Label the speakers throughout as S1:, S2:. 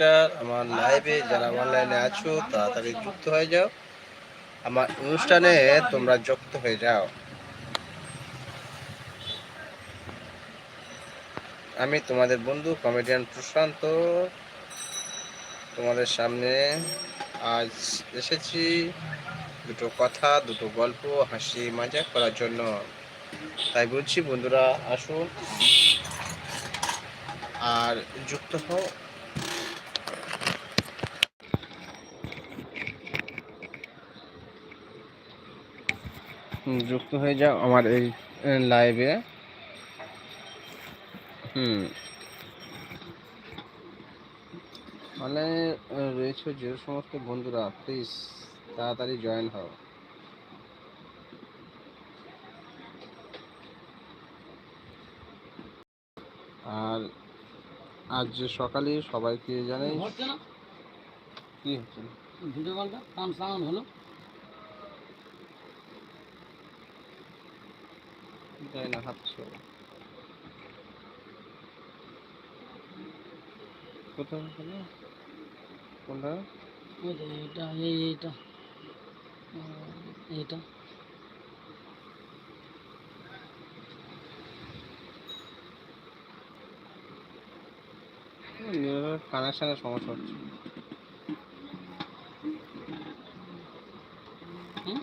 S1: নমস্কার, আমার লাইভে যারা অনলাইনে আছো, তাড়াতাড়ি যুক্ত হয়ে যাও। আমার অনুষ্ঠানে তোমরা যুক্ত হয়ে যাও। আমি তোমাদের বন্ধু কমেডিয়ান প্রশান্ত। তোমাদের সামনে আজ এসেছি। দুটো কথা, দুটো গল্প, হাসি, মজা করার জন্য। তাই বলছি, বন্ধুরা, আসুন। আর যুক্ত হও। যুক্ত হয়ে যাও আমার এই লাইভে হুম। মানে রয়েছে যে সমস্ত বন্ধুরা প্লিজ তাড়াতাড়ি জয়েন হও। আর আজ যে সকালে সবাইকে জানাই কি হচ্ছে?
S2: ভিডিও কলটা কাম সাউন্ড হলো।
S1: যাই না হাঁটছে কোথায় হলো? কোনটা?
S2: এইটা এই এইটা। এইটা।
S1: কানেকশনের সমস্যা হচ্ছে
S2: হুম?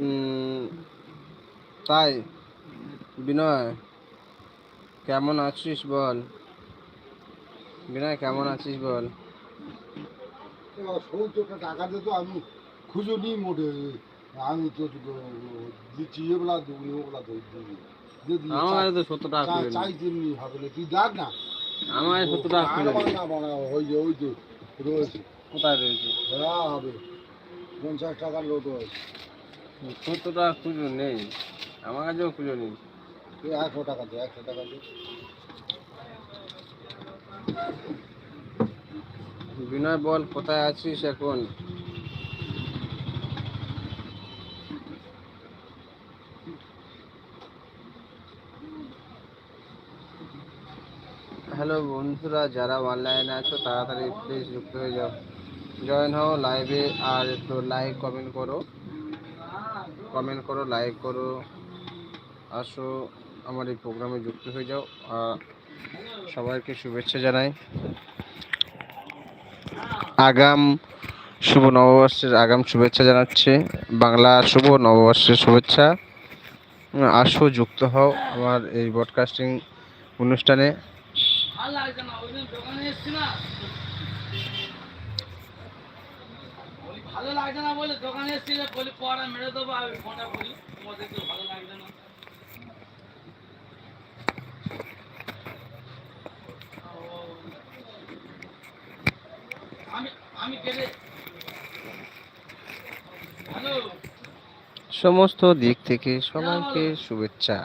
S1: উম, তাই? বিনয়, কেমন আছিস বল? বিনয়, কেমন আছিস বল?
S3: টাকা আমি মোটে আমি দেবো তো
S1: টাকা
S3: তুই দেখ না
S1: টাকা
S3: ওই
S1: কোথায় রয়েছে?
S3: পঞ্চাশ টাকার লোট রয়েছে।
S1: সত্তর টাকা খুঁজো নেই আমার কাছেও খুঁজো নেই।
S3: তুই একশো টাকা দে একশো টাকা দে
S1: বিনয় বল কোথায় আছিস এখন? হ্যালো বন্ধুরা যারা অনলাইনে আছো তাড়াতাড়ি প্লিজ যুক্ত হয়ে যাও। জয়েন হও লাইভে আর একটু লাইক কমেন্ট করো। কমেন্ট করো লাইক করো, আসো, আমার এই প্রোগ্রামে যুক্ত হয়ে যাও। সবাইকে শুভেচ্ছা জানাই। আগাম শুভ নববর্ষের আগাম শুভেচ্ছা জানাচ্ছে। বাংলা শুভ নববর্ষের শুভেচ্ছা। আসো, যুক্ত হও আমার এই ব্রডকাস্টিং অনুষ্ঠানে।
S2: বলি বলে দোকানে বলি পড়া মেরে দেবো আমি ফোনটা করি তোমাদের ভালো লাগছে না।
S1: সমস্ত দিক থেকে সবাইকে শুভেচ্ছা।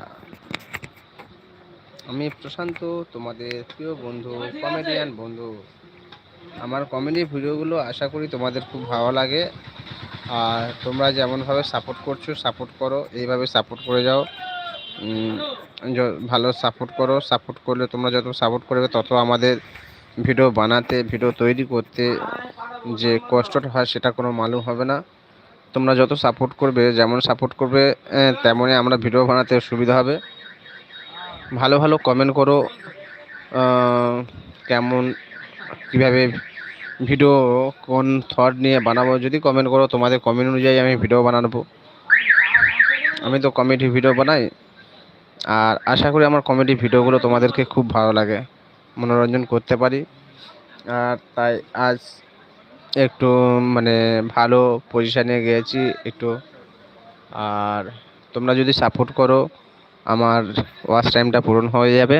S1: আমি প্রশান্ত তোমাদের প্রিয় বন্ধু কমেডিয়ান বন্ধু। আমার কমেডি ভিডিওগুলো আশা করি তোমাদের খুব ভালো লাগে। আর তোমরা যেমনভাবে সাপোর্ট করছ সাপোর্ট করো। এইভাবে সাপোর্ট করে যাও। ভালো সাপোর্ট করো। সাপোর্ট করলে তোমরা যত সাপোর্ট করবে, তত আমাদের ভিডিও বানাতে ভিডিও তৈরি করতে যে কষ্টটা হয়, সেটা কোনো মালুম হবে না। তোমরা যত সাপোর্ট করবে, যেমন সাপোর্ট করবে তেমনই আমরা ভিডিও বানাতে সুবিধা হবে। ভালো ভালো কমেন্ট করো। কেমন, কীভাবে ভিডিও কোন থট নিয়ে বানাবো যদি কমেন্ট করো, তোমাদের কমেন্ট অনুযায়ী আমি ভিডিও বানাবো। আমি তো কমেডি ভিডিও বানাই, আর আশা করি আমার কমেডি ভিডিওগুলো তোমাদেরকে খুব ভালো লাগে, মনোরঞ্জন করতে পারি। আর তাই আজ একটু মানে ভালো পজিশানে গিয়েছি একটু। আর তোমরা যদি সাপোর্ট করো, আমার ওয়াচ টাইমটা পূরণ হয়ে যাবে।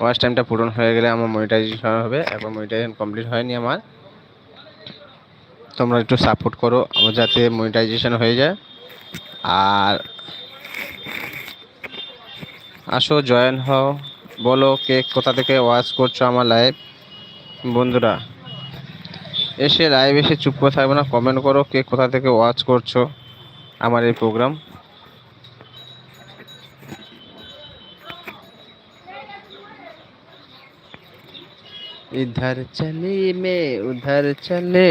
S1: ওয়াচ টাইমটা পূরণ হয়ে গেলে আমার মনিটাইজেশন হবে এখন মনিটাইজেশন কমপ্লিট হয়নি আমার। তোমরা একটু সাপোর্ট করো, আমার যাতে মনিটাইজেশন হয়ে যায়। আর আসো জয়েন হও। বলো কে কোথা থেকে ওয়াচ করছ আমার লাইভ বন্ধুরা, এসে লাইভ এসে চুপ করে থাকবে না কমেন্ট করো কে কোথা থেকে ওয়াচ করছ আমার এই প্রোগ্রাম इधर चले में उधर चले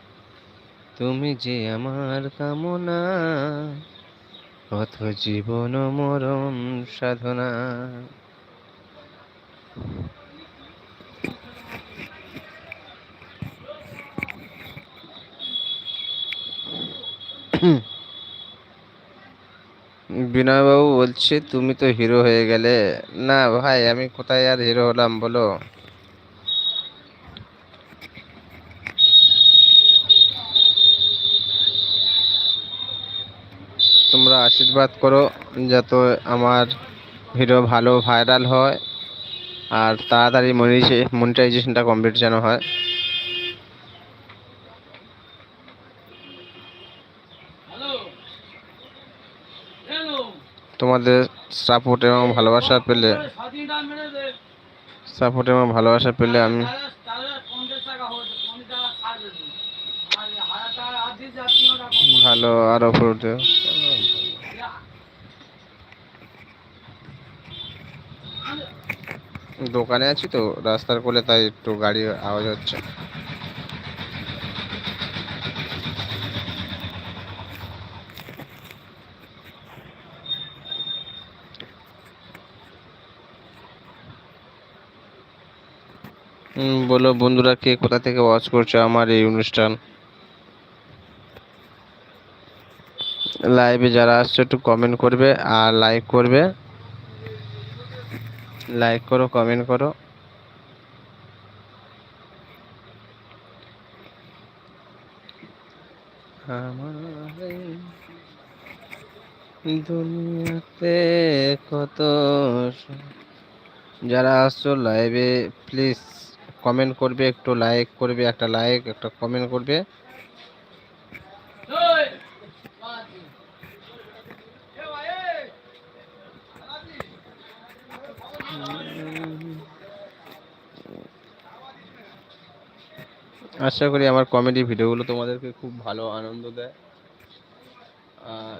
S1: তুমি যে আমার কামনা কত জীবন মরণ সাধনা। বিনয়বাবু বলছে, তুমি তো হিরো হয়ে গেলে। না ভাই, আমি কোথায় আর হিরো হলাম বলো তোমরা আশীর্বাদ করো যাতে আমার ভিডিও ভালো ভাইরাল হয় আর তাড়াতাড়ি মনিটাইজেশনটা কমপ্লিট যেন হয়। তোমাদের সাপোর্ট এবং ভালোবাসা পেলে সাপোর্ট এবং ভালোবাসা পেলে আমি
S2: তাহলে তাহলে পঞ্চাশ টাকা হয়েছে পঞ্চাশ টাকা ছাড় দেবে আর হাজার টাকা আর দিয়ে যাচ্ছি ওটা
S1: ভালো আরও ফুটে দোকানে আছি তো, রাস্তার কোলে তাই একটু গাড়ির আওয়াজ হচ্ছে। বলো বন্ধুরা, কে কোথা থেকে ওয়াচ করছ আমার এই অনুষ্ঠান? লাইভে যারা আসছে একটু কমেন্ট করবে আর লাইক করবে। লাইক করো কমেন্ট করো। দুনিয়াতে কত যারা আসছো লাইভে প্লিজ কমেন্ট করবে, একটু লাইক করবে, একটা লাইক একটা কমেন্ট করবে
S2: ওই বাজি এ ভাই এই বাজি
S1: আশা করি আমার কমেডি ভিডিওগুলো তোমাদেরকে খুব ভালো আনন্দ দেয়। আর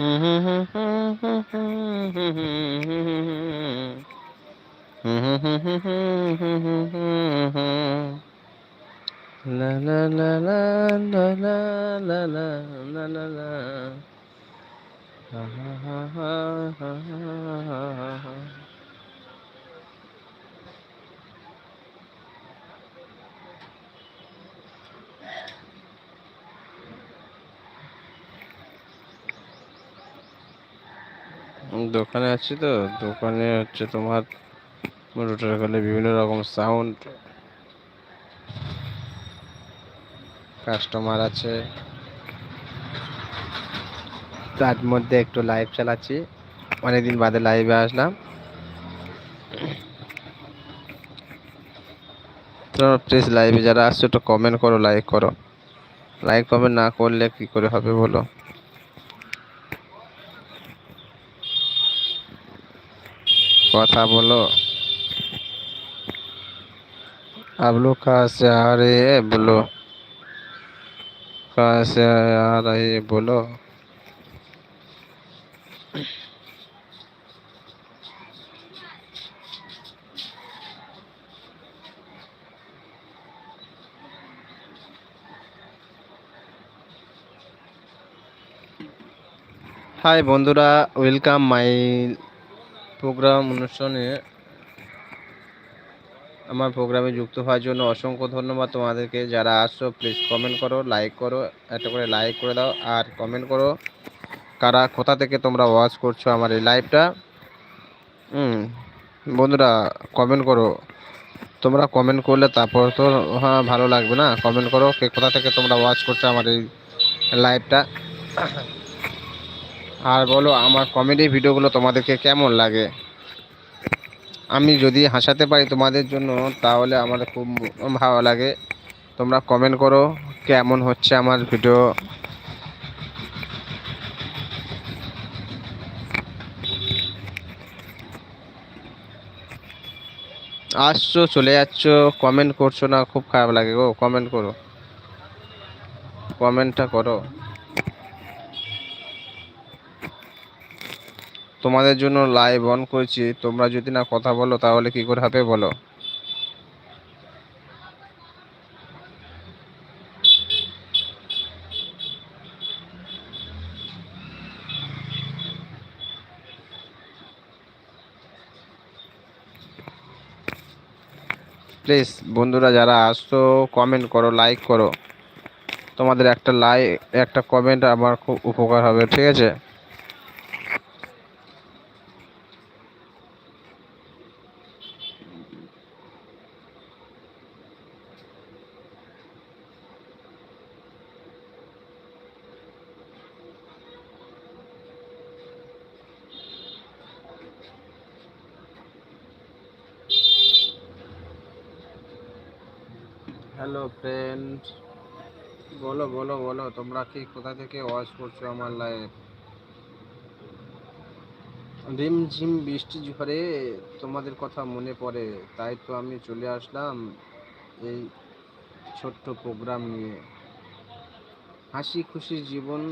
S1: La la la la la la la la la la la. Ha ha ha ha ha ha ha দোকানে আছি তো। দোকানে হচ্ছে তোমার মোটর গেলে বিভিন্ন রকম সাউন্ড কাস্টমার আছে। তার মধ্যে একটু লাইভ চালাচ্ছি। অনেকদিন বাদে লাইভে আসলাম। তো প্লিজ লাইভে যারা আসছো একটু কমেন্ট করো লাইক করো। লাইক কমেন্ট না করলে কি করে হবে বলো? কথা বলো। আবলু কাছে আর বলো। কাছে আর বলো। হাই বন্ধুরা ওয়েলকাম মাই প্রোগ্রাম অনুষ্ঠানে আমার প্রোগ্রামে যুক্ত হওয়ার জন্য অসংখ্য ধন্যবাদ তোমাদেরকে। যারা আসছো প্লিজ কমেন্ট করো লাইক করো, একটা করে লাইক করে দাও, আর কমেন্ট করো কারা, কোথা থেকে তোমরা ওয়াচ করছ আমার এই লাইভটা হুম, বন্ধুরা কমেন্ট করো। তোমরা কমেন্ট করলে তারপর তো হ্যাঁ ভালো লাগবে না। কমেন্ট করো কে, কোথা থেকে তোমরা ওয়াচ করছ আমার এই লাইভটা আর বলো, আমার কমেডি ভিডিওগুলো তোমাদেরকে কেমন লাগে? আমি যদি হাসাতে পারি তোমাদের জন্য, তাহলে আমার খুব ভালো লাগে। তোমরা কমেন্ট করো, কেমন হচ্ছে আমার ভিডিও আসছো, চলে যাচ্ছ কমেন্ট করছ না, খুব খারাপ লাগে গো কমেন্ট করো। কমেন্টটা করো। তোমাদের জন্য লাইভ অন করেছি, তোমরা যদি না কথা বলো, তাহলে কি করে হবে বলো? প্লিজ বন্ধুরা যারা আসছো কমেন্ট করো লাইক করো। তোমাদের একটা লাইক একটা কমেন্ট আমার খুব উপকার হবে, ঠিক আছে? হ্যালো ফ্রেন্ড বলো বলো বলো, তোমরা কি কোথা থেকে ওয়াচ করছ আমার লাইফ রিম ঝিম বৃষ্টি ঝরে তোমাদের কথা মনে পড়ে, তাই তো আমি চলে আসলাম এই ছোট্ট প্রোগ্রাম নিয়ে। হাসি খুশি জীবন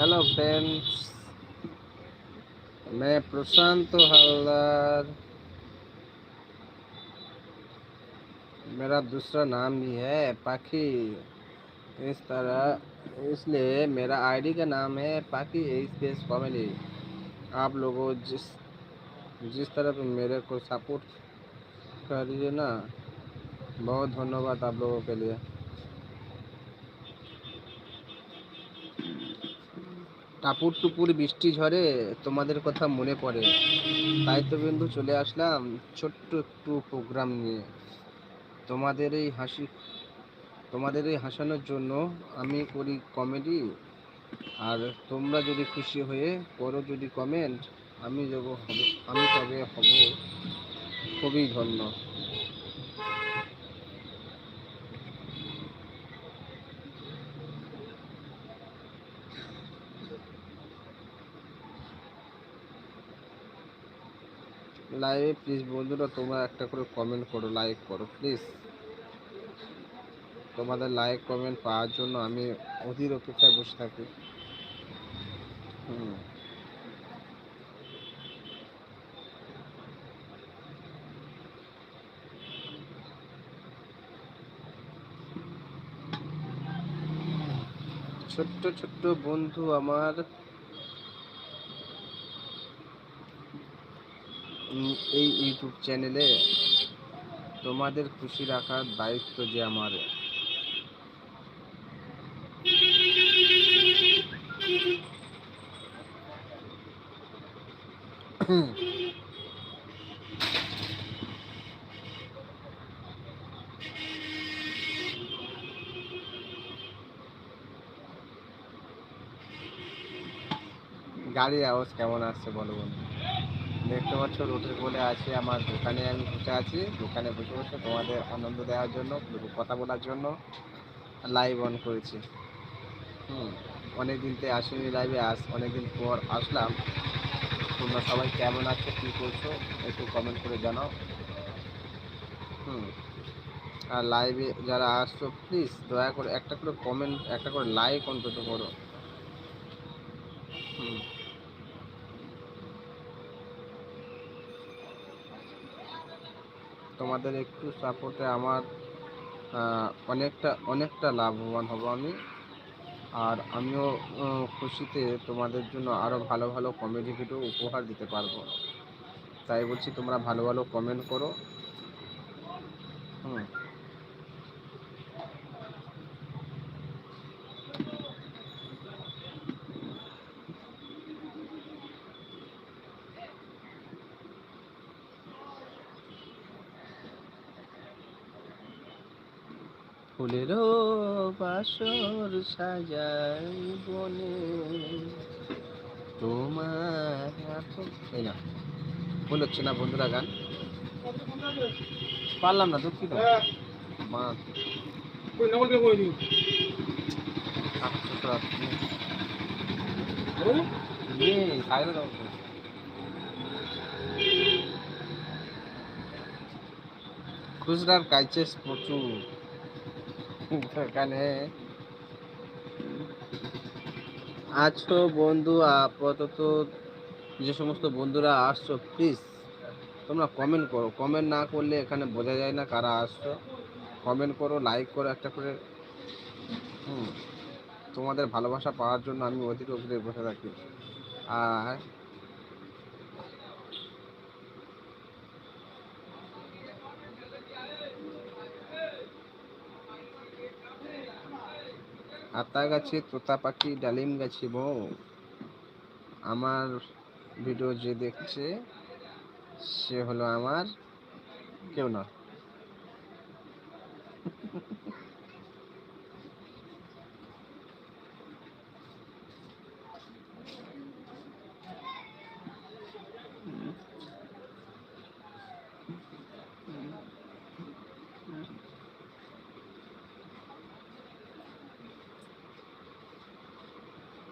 S1: हेलो फ्रेंड्स मैं प्रशांत हलदार। मेरा दूसरा नाम भी है पाखी। इस तरह, इसलिए मेरा आईडी का नाम है पाखी स्पेस कॉमेडी आप लोगों जिस जिस तरह मेरे को सपोर्ट करिए ना, बहुत धन्यवाद आप लोगों के लिए। টাপুর টুপুর বৃষ্টি ঝরে তোমাদের কথা মনে পড়ে। তাই তো বন্ধু চলে আসলাম ছোট্ট একটু প্রোগ্রাম নিয়ে। তোমাদের এই হাসি, তোমাদের এই হাসানোর জন্য আমি করি কমেডি। আর তোমরা যদি খুশি হয়ে করো যদি কমেন্ট আমি যাব হব আমি তবে হব। খুবই ধন্য। লাইভে প্লিজ বন্ধুরা, তোমরা একটা করে কমেন্ট করো লাইক করো প্লিজ তোমাদের লাইক কমেন্ট পাওয়ার জন্য আমি অধীর অপেক্ষায় বসে থাকি। হুম। ছোট্ট ছোট্ট বন্ধু আমার এই ইউটিউব চ্যানেলে তোমাদের খুশি রাখার দায়িত্ব যে আমার। গাড়ির আওয়াজ কেমন আসছে বলো বন্ধু? দেখতে পাচ্ছ রোডের কোলে আছি আমার দোকানে আমি বসে আছি। দোকানে বসে বসে তোমাদের আনন্দ দেওয়ার জন্য কথা বলার জন্য লাইভ অন করেছি। হুম অনেক দিন থেকে আসিনি লাইভে আস অনেকদিন পর আসলাম। তোমরা সবাই কেমন আছো, কী করছ, একটু কমেন্ট করে জানাও। হুম, আর লাইভে যারা আসছো প্লিজ দয়া করে একটা করে কমেন্ট একটা করে লাইক অন্তত করো। হুম। তোমাদের একটু সাপোর্টে আমার অনেকটা অনেকটা লাভবান হব আমি। আর আমিও খুশিতে তোমাদের জন্য আরও ভালো ভালো কমেডি ভিডিও উপহার দিতে পারব। তাই বলছি তোমরা ভালো ভালো কমেন্ট করো। হুম। ফুলেরও বাসর সাজাই বনে। তোমার এই না ভুল হচ্ছে না বন্ধুরা গান? পারলাম না দুঃখিত। মা। ইয়ে, দাও খুচরার কাইচেস প্রচুর। এখানে। আছো বন্ধু, আপাতত যে সমস্ত বন্ধুরা আসছো প্লিজ তোমরা কমেন্ট করো। কমেন্ট না করলে এখানে বোঝা যায় না কারা আসছো। কমেন্ট করো লাইক করো একটা করে। তোমাদের ভালোবাসা পাওয়ার জন্য আমি অধীর অধীরে বসে থাকি। আর আতা গাছে, তোতা পাখি, ডালিম গাছে, বউ। আমার ভিডিও যে দেখছে, সে হলো আমার কেউ না।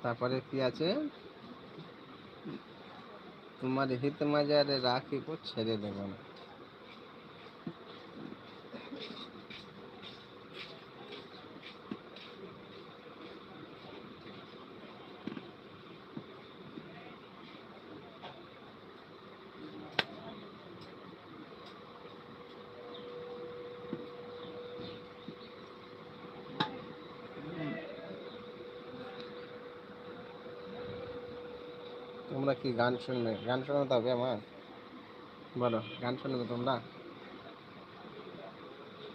S1: তারপরে কি আছে? তোমার হিত মাজারে রাখিব ছেড়ে দেব না তোমরা কি গান শুনবে? গান শোনাতে হবে আমার। বলো। গান শুনবে তোমরা?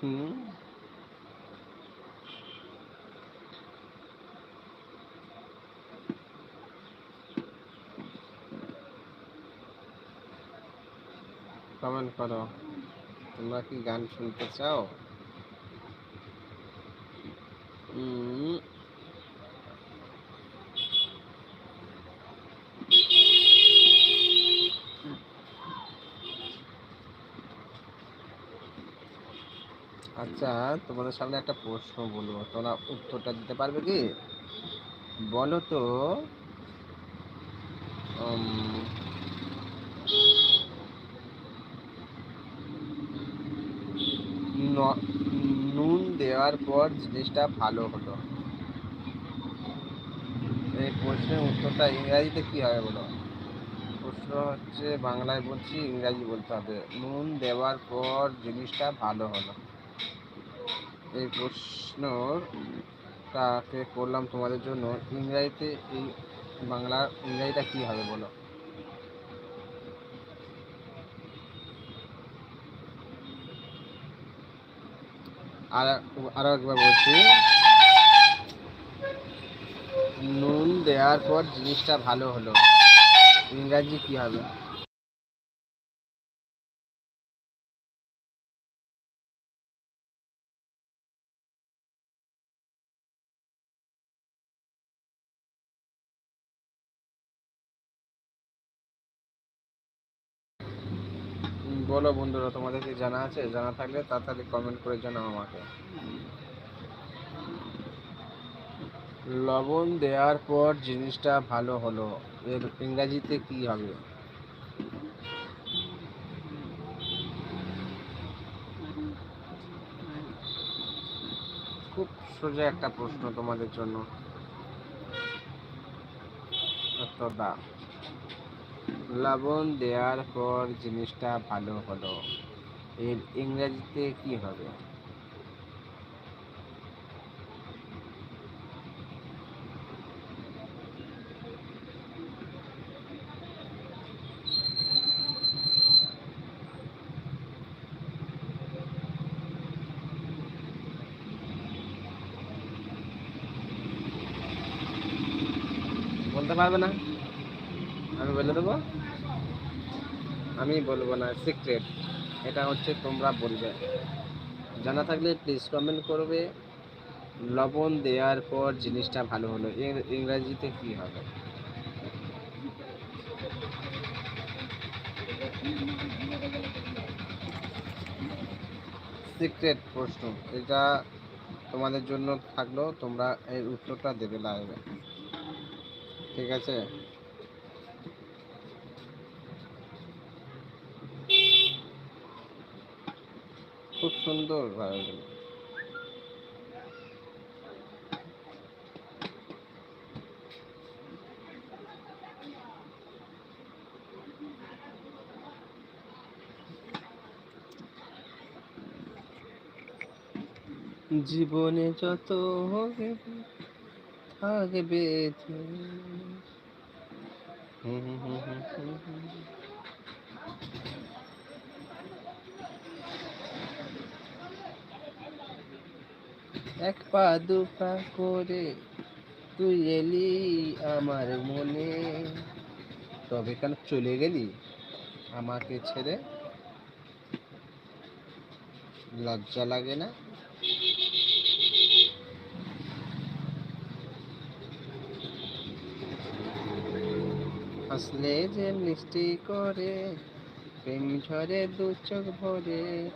S1: হুম। কমেন্ট করো। তোমরা কি গান শুনতে চাও হুম আচ্ছা তোমাদের সামনে একটা প্রশ্ন বলব। তোমরা উত্তরটা দিতে পারবে কি? বলো তো নুন দেওয়ার পর জিনিসটা ভালো হলো। এই প্রশ্নের উত্তরটা ইংরাজিতে কি হবে বলো? প্রশ্ন হচ্ছে বাংলায় বলছি ইংরাজি বলতে হবে। নুন দেওয়ার পর জিনিসটা ভালো হলো। এই প্রশ্নটাকে করলাম তোমাদের জন্য। ইংরাজিতে এই বাংলা, ইংরাজিটা কি হবে বলো? আর আরও একবার বলছি। নুন দেওয়ার পর জিনিসটা ভালো হলো। ইংরাজি কি হবে? বলো বন্ধুরা তোমাদের কি জানা আছে? জানা থাকলে তাড়াতাড়ি কমেন্ট করে জানাও আমাকে। লবণ দেওয়ার পর জিনিসটা ভালো হলো। এর ইংরাজিতে কি হবে? খুব সোজা একটা প্রশ্ন তোমাদের জন্য। দাও। লবণ দেওয়ার পর জিনিসটা ভালো হলো। এর ইংরেজিতে কি হবে? বলতে পারবে না? আমি বলে দেবো? আমি বলব না সিক্রেট এটা হচ্ছে তোমরা বলবে। জানা থাকলে প্লিজ কমেন্ট করবে। লবণ দেওয়ার পর জিনিসটা ভালো হলো। এর ইংরাজিতে কি হবে? সিক্রেট প্রশ্ন। এটা তোমাদের জন্য থাকল। তোমরা এর উত্তরটা দেবে লাগবে ঠিক আছে? খুব সুন্দর ভাবে জীবনে যত হবে থাকবে তুমি। হুম হুম হুম হুম হুম হুম। এক পা, দু পা করে তুই এলি আমার মনে। তবে কেন চলে গেলি আমাকে ছেড়ে? লজ্জা লাগে না? হাসলে যে মিষ্টি করে, প্রেম ঝরে দু চোখ ভরে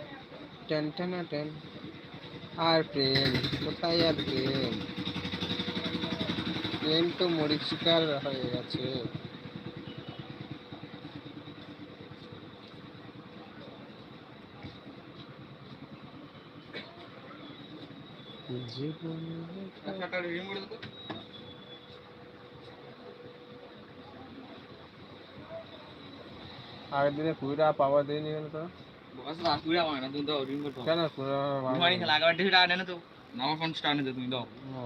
S1: টান টানা টান আর প্রেম, কোথায় আর প্রেম? প্রেম তো মরিচিকার হয়ে গেছে। আগের দিনে কুড়ি টাকা পাওয়া দিইনি কেন
S2: তো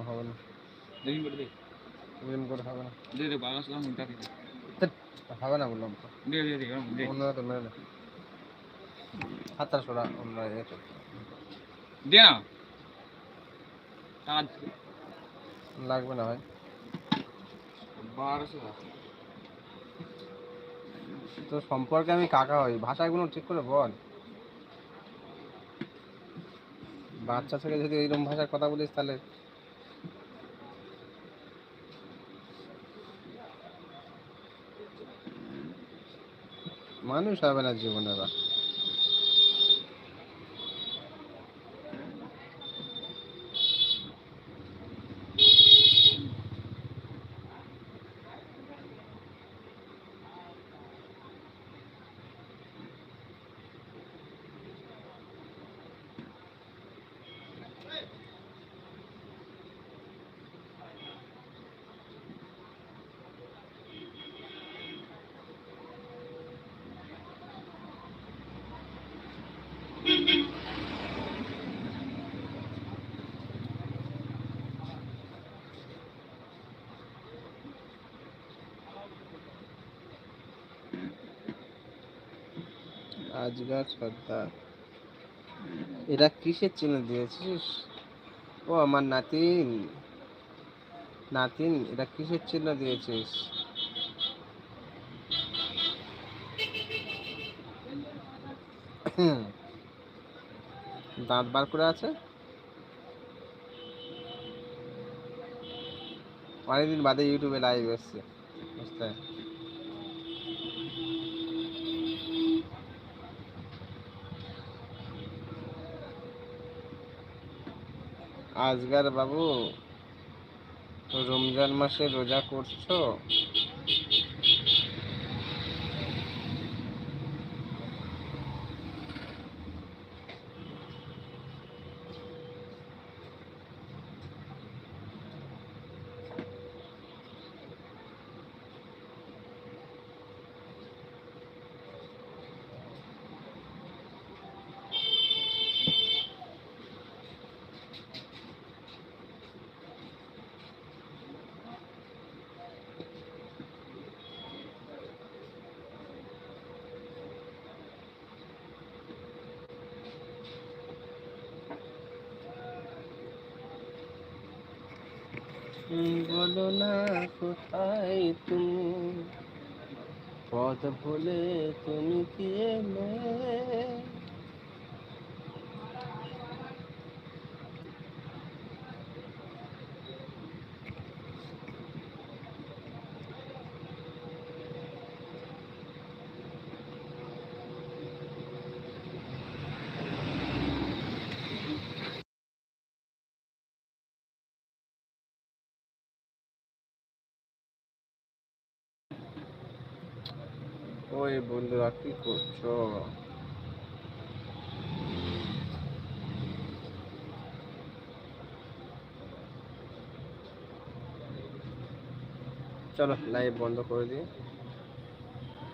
S1: হবে না।
S2: রিং করে দে
S1: এরকম করে হবে না বললাম লাগবে না ভাই।
S2: বারোশো
S1: তো সম্পর্কে আমি কাকা হই। ভাষাগুলো ঠিক করে বল। বাচ্চা ছেলে যদি এইরকম ভাষায় কথা বলিস তাহলে মানুষ হবে না জীবনে বা আজগার সর্দার। এটা কিসের চিহ্ন দিয়েছিস ও, আমার নাতিন। নাতিন এটা কিসের চিহ্ন দিয়েছিস দাঁত বার করে আছে? অনেকদিন বাদে ইউটিউবে লাইভ এসছে। বুঝতে আজগার বাবু রমজান মাসে রোজা করছ হুম, বলো না কোথায় তুমি? পথ ভুলে তুমি কি এলে ওই বন্ধুরা কি করছ? চলো লাইভ বন্ধ করে দিই।